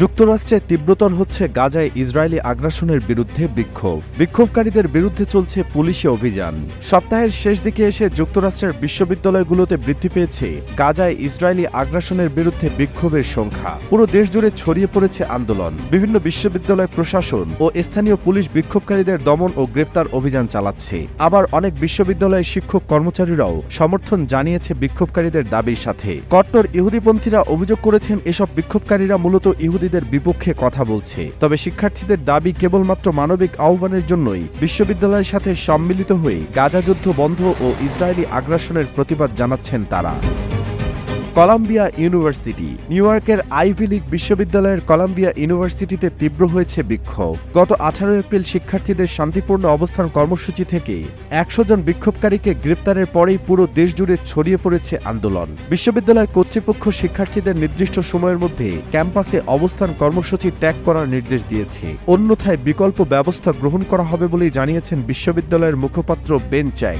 যুক্তরাষ্ট্রে তীব্রতর হচ্ছে গাজায় ইসরায়েলি আগ্রাসনের বিরুদ্ধে বিক্ষোভ। বিক্ষোভকারীদের বিরুদ্ধে চলছে পুলিশি অভিযান। সপ্তাহের শেষ দিকে এসে যুক্তরাষ্ট্রের বিশ্ববিদ্যালয়গুলোতে বৃদ্ধি পেয়েছে গাজায় ইসরায়েলি আগ্রাসনের বিরুদ্ধে বিক্ষোভের সংখ্যা। পুরো দেশ জুড়ে ছড়িয়ে পড়েছে আন্দোলন। বিভিন্ন বিশ্ববিদ্যালয় প্রশাসন ও স্থানীয় পুলিশ বিক্ষোভকারীদের দমন ও গ্রেফতার অভিযান চালাচ্ছে। আবার অনেক বিশ্ববিদ্যালয়ের শিক্ষক কর্মচারীরাও সমর্থন জানিয়েছে বিক্ষোভকারীদের দাবির সাথে। কট্টর ইহুদিপন্থীরা অভিযোগ করেছেন, এসব বিক্ষোভকারীরা মূলত ইহুদিদের বিপক্ষে কথা বলছে। তবে শিক্ষার্থীদের দাবি কেবলমাত্র মানবিক আহ্বানের জন্যই। বিশ্ববিদ্যালয়ের সাথে সম্মিলিত হয়ে গাজা যুদ্ধ বন্ধ ও ইসরায়েলি আগ্রাসনের প্রতিবাদ জানাচ্ছেন তারা। কলাম্বিয়া ইউনিভার্সিটি, নিউ ইয়র্কের আইভি লীগ বিশ্ববিদ্যালয়ের কলাম্বিয়া ইউনিভার্সিটিতে তীব্র হয়েছে বিক্ষোভ। গত আঠারো এপ্রিল শিক্ষার্থীদের শান্তিপূর্ণ অবস্থান কর্মসূচি থেকে একশো জন বিক্ষোভকারীকে গ্রেপ্তারের পরেই পুরো দেশ জুড়ে ছড়িয়ে পড়েছে আন্দোলন। বিশ্ববিদ্যালয় কর্তৃপক্ষ শিক্ষার্থীদের নির্দিষ্ট সময়ের মধ্যে ক্যাম্পাসে অবস্থান কর্মসূচি ত্যাগ করার নির্দেশ দিয়েছে। অন্যথায় বিকল্প ব্যবস্থা গ্রহণ করা হবে বলেই জানিয়েছেন বিশ্ববিদ্যালয়ের মুখপাত্র Ben Chang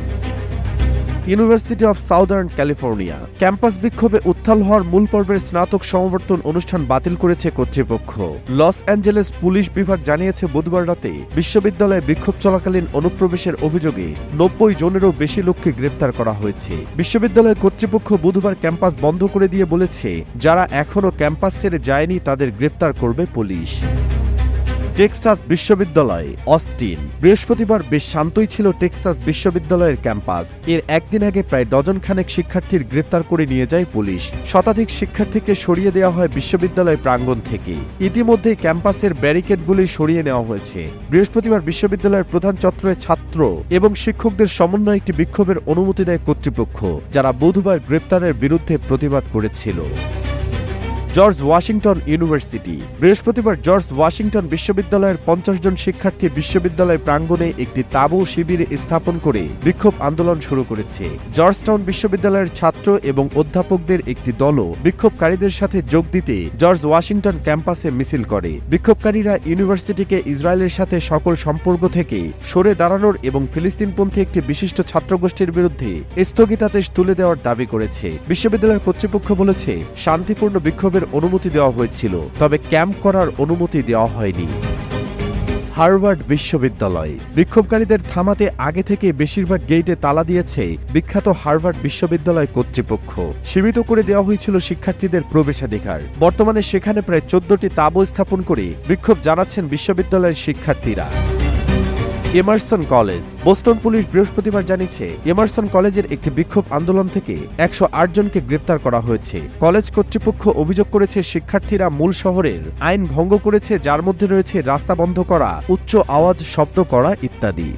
university of Southern California campus বিক্ষোভে উত্থাল হওয়ার মূল পর্বের স্নাতক সমাবর্তন অনুষ্ঠান বাতিল করেছে কর্তৃপক্ষ। লস অ্যাঞ্জেলেস পুলিশ বিভাগ জানিয়েছে বুধবার রাতে বিশ্ববিদ্যালয়ে বিক্ষোভ চলাকালীন অনুপ্রবেশের অভিযোগে নব্বই জনেরও বেশি লোককে গ্রেপ্তার করা হয়েছে। বিশ্ববিদ্যালয় কর্তৃপক্ষ বুধবার ক্যাম্পাস বন্ধ করে দিয়ে বলেছে, যারা এখনও ক্যাম্পাস ছেড়ে যায়নি তাদের গ্রেপ্তার করবে পুলিশ। টেক্সাস বিশ্ববিদ্যালয়, অস্টিন। বৃহস্পতিবার বেশ শান্তই ছিল টেক্সাস বিশ্ববিদ্যালয়ের ক্যাম্পাস। এর একদিন আগে প্রায় ডজন খানেক শিক্ষার্থীর গ্রেফতার করে নিয়ে যায় পুলিশ। শতাধিক শিক্ষার্থীকে সরিয়ে দেওয়া হয় বিশ্ববিদ্যালয় প্রাঙ্গণ থেকে। ইতিমধ্যেই ক্যাম্পাসের ব্যারিকেডগুলি সরিয়ে নেওয়া হয়েছে। বৃহস্পতিবার বিশ্ববিদ্যালয়ের প্রধান চত্বরে ছাত্র এবং শিক্ষকদের সমন্বয়ে একটি বিক্ষোভের অনুমতি দেয় কর্তৃপক্ষ, যারা বুধবার গ্রেপ্তারের বিরুদ্ধে প্রতিবাদ করেছিল। George Washington university. বৃহস্পতিবার জর্জ ওয়াশিংটন বিশ্ববিদ্যালয়ের পঞ্চাশ জন শিক্ষার্থী বিশ্ববিদ্যালয় প্রাঙ্গণে একটি তাঁবু শিবির স্থাপন করে বিক্ষোভ আন্দোলন শুরু করেছে। জর্জটাউন বিশ্ববিদ্যালয়ের ছাত্র এবং অধ্যাপকদের একটি দলও বিক্ষোভকারীদের সাথে যোগ দিতে জর্জ ওয়াশিংটন ক্যাম্পাসে মিছিল করে। বিক্ষোভকারীরা ইউনিভার্সিটিকে ইসরায়েলের সাথে সকল সম্পর্ক থেকে সরে দাঁড়ানোর এবং ফিলিস্তিনপন্থী একটি বিশিষ্ট ছাত্রগোষ্ঠীর বিরুদ্ধে স্থগিতাদেশ তুলে দেওয়ার দাবি করেছে। বিশ্ববিদ্যালয় কর্তৃপক্ষ বলেছে, শান্তিপূর্ণ বিক্ষোভের অনুমতি দেওয়া হয়েছিল, তবে ক্যাম্প করার অনুমতি দেওয়া হয়নি। হার্ভার্ড বিশ্ববিদ্যালয়। বিক্ষোভকারীদের থামাতে আগে থেকে বেশিরভাগ গেইটে তালা দিয়েছে বিখ্যাত হার্ভার্ড বিশ্ববিদ্যালয় কর্তৃপক্ষ। সীমিত করে দেওয়া হয়েছিল শিক্ষার্থীদের প্রবেশাধিকার। বর্তমানে সেখানে প্রায় চোদ্দটি তাঁবু স্থাপন করে বিক্ষোভ জানাচ্ছেন বিশ্ববিদ্যালয়ের শিক্ষার্থীরা। Emerson college. বোস্টন পুলিশ বৃহস্পতিবার জানিয়েছে, এমারসন কলেজের একটি বিক্ষোভ আন্দোলন থেকে একশো জনকে গ্রেপ্তার করা হয়েছে। কলেজ কর্তৃপক্ষ অভিযোগ করেছে, শিক্ষার্থীরা মূল শহরের আইন ভঙ্গ করেছে, যার মধ্যে রয়েছে রাস্তা বন্ধ করা, উচ্চ আওয়াজ শব্দ করা ইত্যাদি।